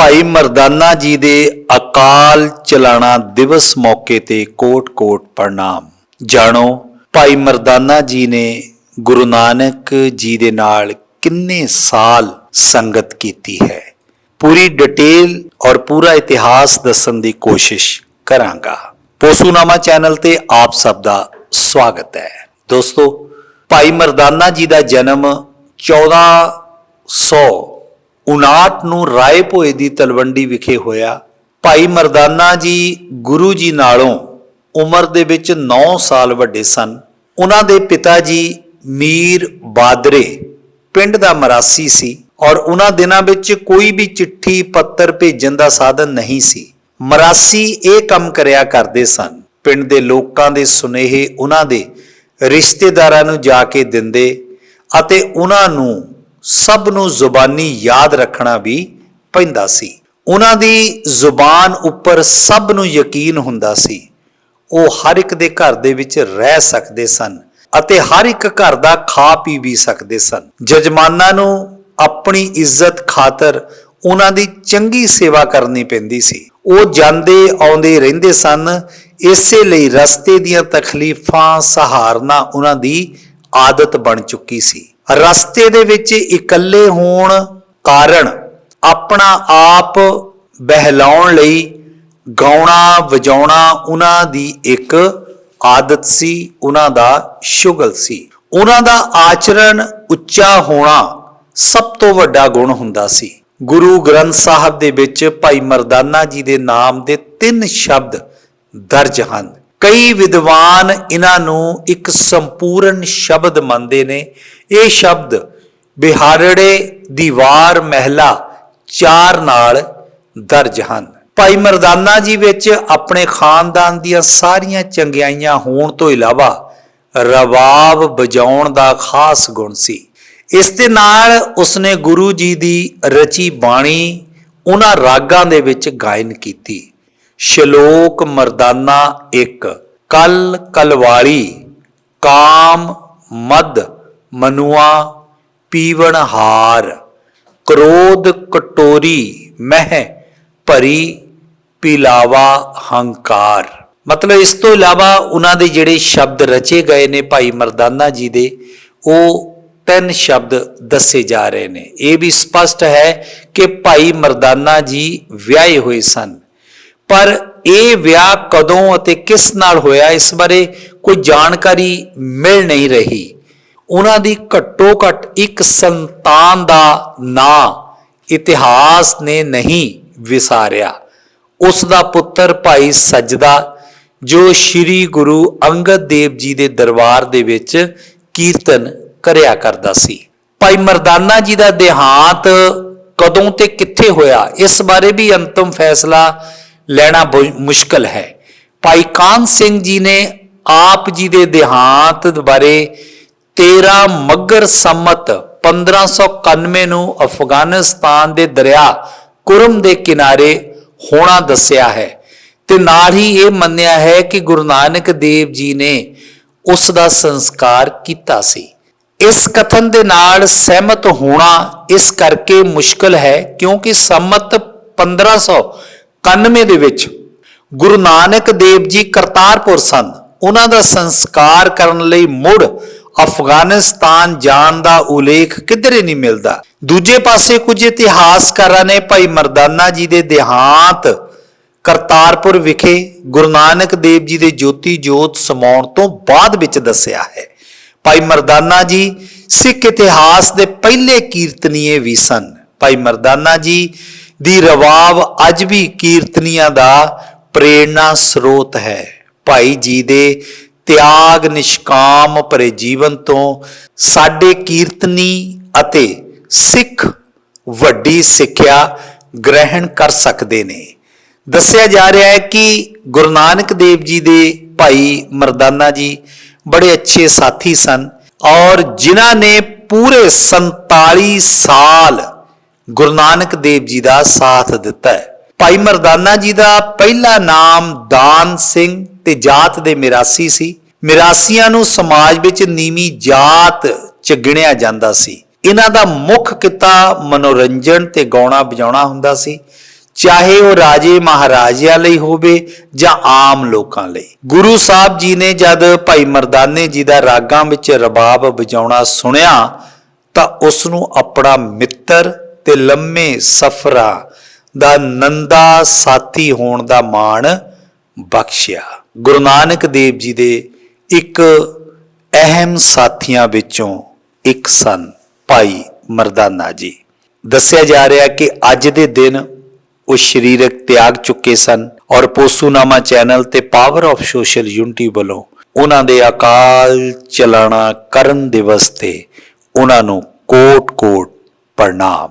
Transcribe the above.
ਭਾਈ ਮਰਦਾਨਾ ਜੀ ਦੇ ਅਕਾਲ ਚਲਾਣਾ ਦਿਵਸ ਮੌਕੇ ਤੇ ਕੋਟ-ਕੋਟ ਪ੍ਰਣਾਮ। ਜਾਣੋ, ਭਾਈ ਮਰਦਾਨਾ ਜੀ ਨੇ ਗੁਰੂ ਨਾਨਕ ਜੀ ਦੇ ਨਾਲ ਕਿੰਨੇ ਸਾਲ ਸੰਗਤ ਕੀਤੀ ਹੈ। ਪੂਰੀ ਡਿਟੇਲ ਔਰ ਪੂਰਾ ਇਤਿਹਾਸ ਦੱਸਣ ਦੀ ਕੋਸ਼ਿਸ਼ ਕਰਾਂਗਾ। ਪੋਸੂਨਾਮਾ ਚੈਨਲ ਤੇ ਆਪ ਸਭ ਦਾ ਸਵਾਗਤ ਹੈ। ਦੋਸਤੋ, ਭਾਈ ਮਰਦਾਨਾ ਜੀ ਦਾ ਜਨਮ 1459 ਨੂੰ ਰਾਏ ਭੋਏ ਦੀ ਤਲਵੰਡੀ ਵਿਖੇ ਹੋਇਆ। ਭਾਈ ਮਰਦਾਨਾ ਜੀ ਗੁਰੂ ਜੀ ਨਾਲੋਂ ਉਮਰ ਦੇ ਵਿੱਚ 9 ਸਾਲ ਵੱਡੇ ਸਨ। ਉਹਨਾਂ ਦੇ ਪਿਤਾ ਜੀ ਮੀਰ ਬਾਦਰੇ ਪਿੰਡ ਦਾ ਮਰਾਸੀ ਸੀ ਔਰ ਉਹਨਾਂ ਦਿਨਾਂ ਵਿੱਚ ਕੋਈ ਵੀ ਚਿੱਠੀ, ਪੱਤਰ ਭੇਜਣ ਦਾ ਸਾਧਨ ਨਹੀਂ ਸੀ। ਮਰਾਸੀ ਇਹ ਕੰਮ ਕਰਿਆ ਕਰਦੇ ਸਨ। ਪਿੰਡ ਦੇ ਲੋਕਾਂ ਦੇ ਸੁਨੇਹੇ ਉਹਨਾਂ ਦੇ ਰਿਸ਼ਤੇਦਾਰਾਂ ਨੂੰ ਜਾ ਕੇ ਦਿੰਦੇ ਅਤੇ ਉਹਨਾਂ ਨੂੰ ਸਭ ਨੂੰ ਜ਼ੁਬਾਨੀ ਯਾਦ ਰੱਖਣਾ ਵੀ ਪੈਂਦਾ ਸੀ। ਉਹਨਾਂ ਦੀ ਜ਼ੁਬਾਨ ਉੱਪਰ ਸਭ ਨੂੰ ਯਕੀਨ ਹੁੰਦਾ ਸੀ। ਉਹ ਹਰ ਇੱਕ ਦੇ ਘਰ ਦੇ ਵਿੱਚ ਰਹਿ ਸਕਦੇ ਸਨ ਅਤੇ ਹਰ ਇੱਕ ਘਰ ਦਾ ਖਾ ਪੀ ਵੀ ਸਕਦੇ ਸਨ। ਜਜਮਾਨਾਂ ਨੂੰ ਆਪਣੀ ਇੱਜ਼ਤ ਖਾਤਰ ਉਹਨਾਂ ਦੀ ਚੰਗੀ ਸੇਵਾ ਕਰਨੀ ਪੈਂਦੀ ਸੀ। ਉਹ ਜਾਂਦੇ, ਆਉਂਦੇ, ਰਹਿੰਦੇ ਸਨ। ਇਸੇ ਲਈ ਰਸਤੇ ਦੀਆਂ ਤਕਲੀਫਾਂ ਸਹਾਰਨਾ ਉਹਨਾਂ ਦੀ ਆਦਤ ਬਣ ਚੁੱਕੀ ਸੀ। ਰਸਤੇ ਦੇ ਵਿੱਚ ਇਕੱਲੇ ਹੋਣ ਕਾਰਨ ਆਪਣਾ ਆਪ ਬਹਿਲਾਉਣ ਲਈ ਗਾਉਣਾ, ਵਜਾਉਣਾ ਉਹਨਾਂ ਦੀ ਇੱਕ ਆਦਤ ਸੀ, ਉਹਨਾਂ ਦਾ ਸ਼ੁਗਲ ਸੀ। ਉਹਨਾਂ ਦਾ ਆਚਰਣ ਉੱਚਾ ਹੋਣਾ ਸਭ ਤੋਂ ਵੱਡਾ ਗੁਣ ਹੁੰਦਾ ਸੀ। ਗੁਰੂ ਗ੍ਰੰਥ ਸਾਹਿਬ ਦੇ ਵਿੱਚ ਭਾਈ ਮਰਦਾਨਾ ਜੀ ਦੇ ਨਾਮ ਦੇ ਤਿੰਨ ਸ਼ਬਦ ਦਰਜ ਹਨ। ਕਈ ਵਿਦਵਾਨ ਇਹਨਾਂ ਨੂੰ ਇੱਕ ਸੰਪੂਰਨ ਸ਼ਬਦ ਮੰਨਦੇ ਨੇ। ਇਹ ਸ਼ਬਦ ਬਿਹਾਰੜੇ ਦੀਵਾਰ ਮਹਿਲਾ ਚਾਰ ਨਾਲ ਦਰਜ ਹਨ। ਭਾਈ ਮਰਦਾਨਾ ਜੀ ਵਿੱਚ ਆਪਣੇ ਖਾਨਦਾਨ ਦੀਆਂ ਸਾਰੀਆਂ ਚੰਗਿਆਈਆਂ ਹੋਣ ਤੋਂ ਇਲਾਵਾ ਰਵਾਬ ਵਜਾਉਣ ਦਾ ਖਾਸ ਗੁਣ ਸੀ। ਇਸ ਦੇ ਨਾਲ ਉਸਨੇ ਗੁਰੂ ਜੀ ਦੀ ਰਚੀ ਬਾਣੀ ਉਹਨਾਂ ਰਾਗਾਂ ਦੇ ਵਿੱਚ ਗਾਇਨ ਕੀਤੀ। ਸ਼ਲੋਕ ਮਰਦਾਨਾ 1 ਕਲ ਕਲਵਾਰੀ ਕਾਮ ਮਦ, ਮਨੁਆ ਪੀਵਣ ਹਾਰ। ਕ੍ਰੋਧ ਕਟੋਰੀ, ਮਹਿ ਭਰੀ, ਪਿਲਾਵਾ ਹੰਕਾਰ। ਮਤਲਬ ਇਸ ਤੋਂ ਇਲਾਵਾ ਉਹਨਾਂ ਦੇ ਜਿਹੜੇ ਸ਼ਬਦ ਰਚੇ ਗਏ ਨੇ ਭਾਈ ਮਰਦਾਨਾ ਜੀ ਦੇ, ਉਹ ਤਿੰਨ ਸ਼ਬਦ ਦੱਸੇ ਜਾ ਰਹੇ ਨੇ। ਇਹ ਵੀ ਸਪਸ਼ਟ ਹੈ ਕਿ ਭਾਈ ਮਰਦਾਨਾ ਜੀ ਵਿਆਹੇ ਹੋਏ ਸਨ। ਪਰ ਇਹ ਵਿਆਹ ਕਦੋਂ ਅਤੇ ਕਿਸ ਨਾਲ ਹੋਇਆ, ਇਸ ਬਾਰੇ ਕੋਈ ਜਾਣਕਾਰੀ ਮਿਲ ਨਹੀਂ ਰਹੀ। ਉਹਨਾਂ ਦੀ ਘੱਟੋ ਘੱਟ ਇੱਕ ਸੰਤਾਨ ਦਾ ਨਾਂ ਇਤਿਹਾਸ ਨੇ ਨਹੀਂ ਵਿਸਾਰਿਆ। ਉਸ ਦਾ ਪੁੱਤਰ ਭਾਈ ਸਜਦਾ, ਜੋ ਸ੍ਰੀ ਗੁਰੂ ਅੰਗਦ ਦੇਵ ਜੀ ਦੇ ਦਰਬਾਰ ਦੇ ਵਿੱਚ ਕੀਰਤਨ ਕਰਿਆ ਕਰਦਾ ਸੀ। ਭਾਈ ਮਰਦਾਨਾ ਜੀ ਦਾ ਦੇਹਾਂਤ ਕਦੋਂ ਤੇ ਕਿੱਥੇ ਹੋਇਆ, ਇਸ ਬਾਰੇ ਵੀ ਅੰਤਮ ਫੈਸਲਾ ਲੈਣਾ ਬਹੁਤ ਮੁਸ਼ਕਲ ਹੈ। ਭਾਈ ਕਾਨ ਸਿੰਘ ਜੀ ਨੇ ਆਪ ਜੀ ਦੇ ਦੇਹਾਂਤ ਬਾਰੇ 13 ਮੱਗਰ ਸੰਮਤ 1591 ਨੂੰ ਅਫਗਾਨਿਸਤਾਨ ਦੇ ਦਰਿਆ ਕੁਰਮ ਦੇ ਕਿਨਾਰੇ ਹੋਣਾ ਦੱਸਿਆ ਹੈ ਤੇ ਨਾਲ ਹੀ ਇਹ ਮੰਨਿਆ ਹੈ ਕਿ ਗੁਰੂ ਨਾਨਕ ਦੇਵ ਜੀ ਨੇ ਉਸ ਦਾ ਸੰਸਕਾਰ ਕੀਤਾ ਸੀ। ਇਸ ਕਥਨ ਦੇ ਨਾਲ ਸਹਿਮਤ ਹੋਣਾ ਇਸ ਕਰਕੇ ਮੁਸ਼ਕਲ ਹੈ ਕਿਉਂਕਿ ਸੰਮਤ 1591 ਦੇ ਵਿੱਚ ਗੁਰੂ ਨਾਨਕ ਦੇਵ ਜੀ ਕਰਤਾਰਪੁਰ ਸਨ। ਉਹਨਾਂ ਦਾ ਸੰਸਕਾਰ ਕਰਨ ਲਈ ਮੁੜ ਅਫਗਾਨਿਸਤਾਨ ਜਾਣ ਦਾ ਉਲੇਖ ਕਿਧਰੇ ਨਹੀਂ ਮਿਲਦਾ। ਦੂਜੇ ਪਾਸੇ ਕੁਝ ਇਤਿਹਾਸਕਾਰਾਂ ਨੇ ਭਾਈ ਮਰਦਾਨਾ ਜੀ ਦੇ ਦੇਹਾਂਤ ਕਰਤਾਰਪੁਰ ਵਿਖੇ ਗੁਰੂ ਨਾਨਕ ਦੇਵ ਜੀ ਦੇ ਜੋਤੀ ਜੋਤ ਸਮਾਉਣ ਤੋਂ ਬਾਅਦ ਵਿੱਚ ਦੱਸਿਆ ਹੈ। ਭਾਈ ਮਰਦਾਨਾ ਜੀ ਸਿੱਖ ਇਤਿਹਾਸ ਦੇ ਪਹਿਲੇ ਕੀਰਤਨੀਏ ਵੀ ਸਨ। ਭਾਈ ਮਰਦਾਨਾ ਜੀ ਦੀ ਰਵਾਬ ਅੱਜ ਵੀ ਕੀਰਤਨੀਆਂ ਦਾ ਪ੍ਰੇਰਣਾ ਸਰੋਤ ਹੈ। ਭਾਈ ਜੀ ਦੇ ਤਿਆਗ ਨਿਸ਼ਕਾਮ ਭਰੇ ਜੀਵਨ ਤੋਂ ਸਾਡੇ ਕੀਰਤਨੀ ਅਤੇ ਸਿੱਖ ਵੱਡੀ ਸਿੱਖਿਆ ਗ੍ਰਹਿਣ ਕਰ ਸਕਦੇ ਨੇ। ਦੱਸਿਆ ਜਾ ਰਿਹਾ ਹੈ ਕਿ ਗੁਰੂ ਨਾਨਕ ਦੇਵ ਜੀ ਦੇ ਭਾਈ ਮਰਦਾਨਾ ਜੀ ਬੜੇ ਅੱਛੇ ਸਾਥੀ ਸਨ ਔਰ ਜਿਨ੍ਹਾਂ ਨੇ ਪੂਰੇ 47 ਸਾਲ ਗੁਰੂ ਨਾਨਕ ਦੇਵ ਜੀ ਦਾ ਸਾਥ ਦਿੱਤਾ ਹੈ। ਭਾਈ ਮਰਦਾਨਾ ਜੀ ਦਾ ਪਹਿਲਾ ਨਾਮ ਦਾਨ ਸਿੰਘ ਤੇ ਜਾਤ ਦੇ ਮਿਰਾਸੀ ਸੀ। ਮਿਰਾਸੀਆਂ ਨੂੰ ਸਮਾਜ ਵਿੱਚ ਨੀਵੀਂ ਜਾਤ ਚ ਗਿਣਿਆ ਜਾਂਦਾ ਸੀ। ਇਹਨਾਂ ਦਾ ਮੁੱਖ ਕਿੱਤਾ ਮਨੋਰੰਜਨ ਤੇ ਗਾਉਣਾ ਵਜਾਉਣਾ ਹੁੰਦਾ ਸੀ। ਚਾਹੇ ਉਹ ਰਾਜੇ ਮਹਾਰਾਜਿਆਂ ਲਈ ਹੋਵੇ ਜਾਂ ਆਮ ਲੋਕਾਂ ਲਈ। ਗੁਰੂ ਸਾਹਿਬ ਜੀ ਨੇ ਜਦ ਭਾਈ ਮਰਦਾਨੇ ਜੀ ਦਾ ਰਾਗਾਂ ਵਿੱਚ ਰਬਾਬ ਵਜਾਉਣਾ ਸੁਣਿਆ ਤਾਂ ਉਸ ਨੂੰ ਆਪਣਾ ਮਿੱਤਰ ਤੇ ਲੰਮੇ ਸਫ਼ਰਾਂ ਦਾ ਨੰਦਾ ਸਾਥੀ ਹੋਣ ਦਾ ਮਾਣ ਬਖਸ਼ਿਆ। ਗੁਰੂ ਨਾਨਕ ਦੇਵ ਜੀ ਦੇ ਇੱਕ ਅਹਿਮ ਸਾਥੀਆਂ ਵਿੱਚੋਂ ਇੱਕ ਸਨ ਭਾਈ ਮਰਦਾਨਾ ਜੀ। ਦੱਸਿਆ ਜਾ ਰਿਹਾ ਕਿ ਅੱਜ ਦੇ ਦਿਨ ਉਹ ਸਰੀਰਕ ਤਿਆਗ ਚੁੱਕੇ ਸਨ ਔਰ ਪੋਸੂਨਾਮਾ ਚੈਨਲ ਤੇ ਪਾਵਰ ਆਫ ਸੋਸ਼ਲ ਯੂਨਿਟੀ ਵੱਲੋਂ ਉਹਨਾਂ ਦੇ ਅਕਾਲ ਚਲਾਣਾ ਕਰਨ ਦਿਵਸ ਤੇ ਉਹਨਾਂ ਨੂੰ ਕੋਟ-ਕੋਟ ਪ੍ਰਣਾਮ।